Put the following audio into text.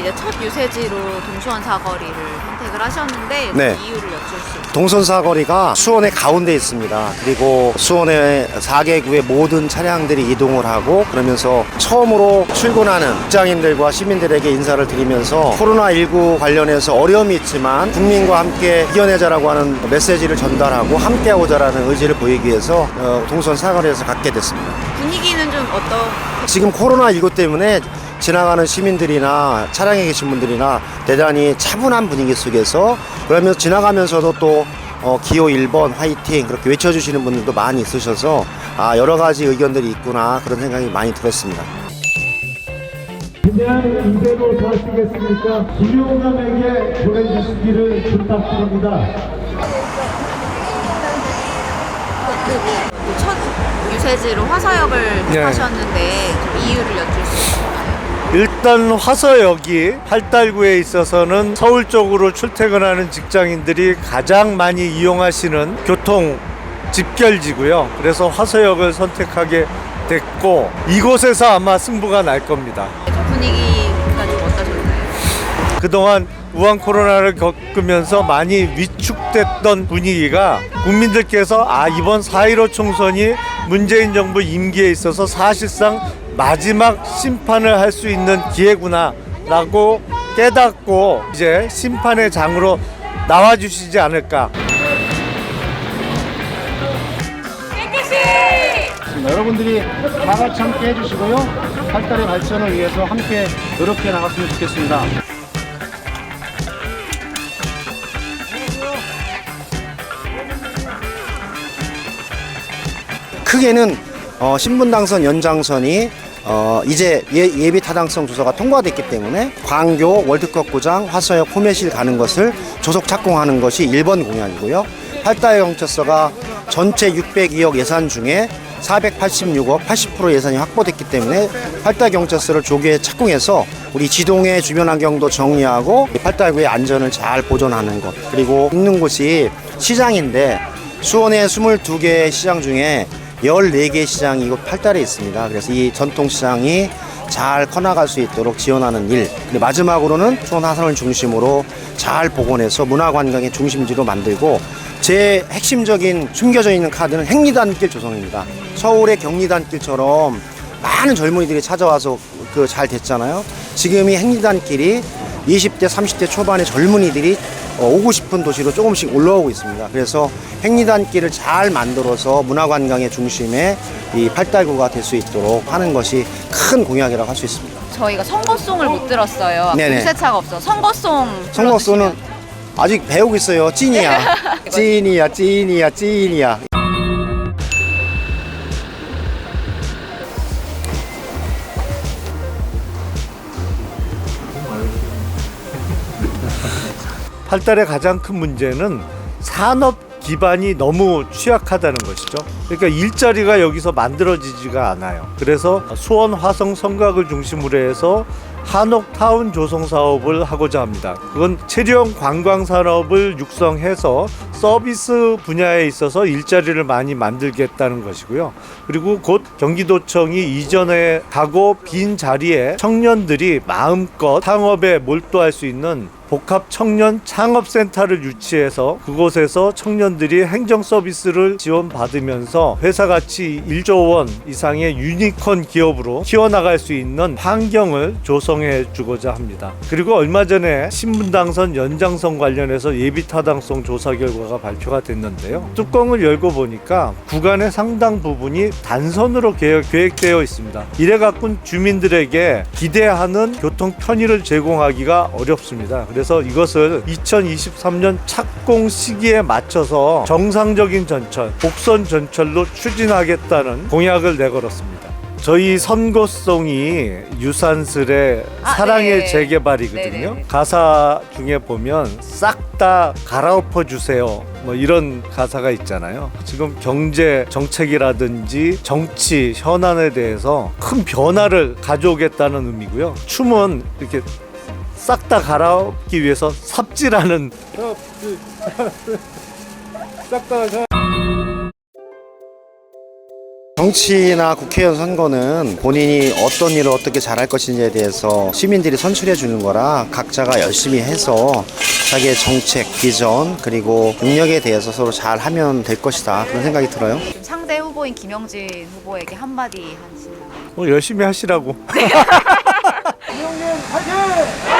이제 첫 유세지로 동수원 사거리를 선택을 하셨는데 그 네. 이유를 여쭐 수 있어요. 동선 사거리가 수원의 가운데 있습니다. 그리고 수원의 4개구의 모든 차량들이 이동을 하고 그러면서 처음으로 출근하는 직장인들과 시민들에게 인사를 드리면서 코로나19 관련해서 어려움이 있지만 국민과 함께 이겨내자라고 하는 메시지를 전달하고 함께 하고자라는 의지를 보이기 위해서 어, 동선 사거리에서 갖게 됐습니다. 분위기는 좀 어떤 지금 코로나19 때문에 지나가는 시민들이나 차량에 계신 분들이나 대단히 차분한 분위기 속에서 그러면서 지나가면서도 또 어, 기호 1번 화이팅 그렇게 외쳐주시는 분들도 많이 있으셔서 아, 여러 가지 의견들이 있구나 그런 생각이 많이 들었습니다. 그냥 이대로 가시겠습니까? 김용남에게 보내주시기를 부탁드립니다. 첫 유세지로 화서역을 네. 택하셨는데 좀 이유를 여쭐 수 있을까요? 일단 화서역이 팔달구에 있어서는 서울 쪽으로 출퇴근하는 직장인들이 가장 많이 이용하시는 교통 집결지고요. 그래서 화서역을 선택하게 됐고 이곳에서 아마 승부가 날 겁니다. 좀 분위기가 좀 어떠셨나요? 그동안 우한 코로나를 겪으면서 많이 위축됐던 분위기가 국민들께서 아 이번 4.15 총선이 문재인 정부 임기에 있어서 사실상 마지막 심판을 할 수 있는 기회구나 라고 깨닫고 이제 심판의 장으로 나와 주시지 않을까 여러분들이 다 같이 함께 해주시고요. 팔달의 발전을 위해서 함께 노력해 나갔으면 좋겠습니다. 크게는 어, 신분 당선 연장선이 어, 이제 예, 예비 타당성 조사가 통과됐기 때문에 광교 월드컵 구장 화서역 포매실 가는 것을 조속 착공하는 것이 1번 공약이고요. 팔다의 경찰서가 전체 602억 예산 중에 486억 80% 예산이 확보됐기 때문에 팔다 경찰서를 조기에 착공해서 우리 지동의 주변 환경도 정리하고 팔다구의 안전을 잘 보존하는 것 그리고 있는 곳이 시장인데 수원의 22개 시장 중에 14개 시장이 이곳 팔달에 있습니다. 그래서 이 전통시장이 잘 커나갈 수 있도록 지원하는 일. 그리고 마지막으로는 수원 하산을 중심으로 잘 복원해서 문화관광의 중심지로 만들고 제 핵심적인 숨겨져 있는 카드는 행리단길 조성입니다. 서울의 경리단길처럼 많은 젊은이들이 찾아와서 그 잘 됐잖아요. 지금 이 행리단길이 20대, 30대 초반의 젊은이들이 어, 오고 싶은 도시로 조금씩 올라오고 있습니다. 그래서 행리단길을 잘 만들어서 문화관광의 중심에 이 팔달구가 될 수 있도록 하는 것이 큰 공약이라고 할 수 있습니다. 저희가 선거송을 못 들었어요. 네네. 공세차가 없어. 선거송. 불러주시면. 아직 배우고 있어요. 찐이야. 찐이야, 찐이야, 찐이야. 팔달의 가장 큰 문제는 산업 기반이 너무 취약하다는 것이죠. 그러니까 일자리가 여기서 만들어지지가 않아요. 그래서 수원 화성 성곽을 중심으로 해서 한옥 타운 조성 사업을 하고자 합니다. 그건 체류형 관광 산업을 육성해서 서비스 분야에 있어서 일자리를 많이 만들겠다는 것이고요. 그리고 곧 경기도청이 이전에 가고 빈 자리에 청년들이 마음껏 창업에 몰두할 수 있는 복합 청년 창업센터를 유치해서 그곳에서 청년들이 행정 서비스를 지원받으면서 회사 가치 1조 원 이상의 유니콘 기업으로 키워나갈 수 있는 환경을 조성해 주고자 합니다. 그리고 얼마 전에 신분 당선 연장선 관련해서 예비 타당성 조사 결과가 발표가 됐는데요. 뚜껑을 열고 보니까 구간의 상당 부분이 단선으로 계획, 계획되어 있습니다. 이래 갖고 주민들에게 기대하는 교통 편의를 제공하기가 어렵습니다. 그래서 이것을 2023년 착공 시기에 맞춰서 정상적인 전철, 복선 전철로 추진하겠다는 공약을 내걸었습니다. 저희 선고송이 유산슬의 아, 사랑의 네. 재개발이거든요. 네네네. 가사 중에 보면 싹 다 갈아엎어 주세요. 뭐 이런 가사가 있잖아요. 지금 경제 정책이라든지 정치 현안에 대해서 큰 변화를 가져오겠다는 의미고요. 춤은 이렇게 싹 다 갈아엎기 위해서 삽질하는 정치나 국회의원 선거는 본인이 어떤 일을 어떻게 잘할 것인지에 대해서 시민들이 선출해 주는 거라 각자가 열심히 해서 자기의 정책, 비전 그리고 능력에 대해서 서로 잘 하면 될 것이다 그런 생각이 들어요. 좀 상대 후보인 김영진 후보에게 한마디 하시나요? 뭐 열심히 하시라고. 김용민 화이팅!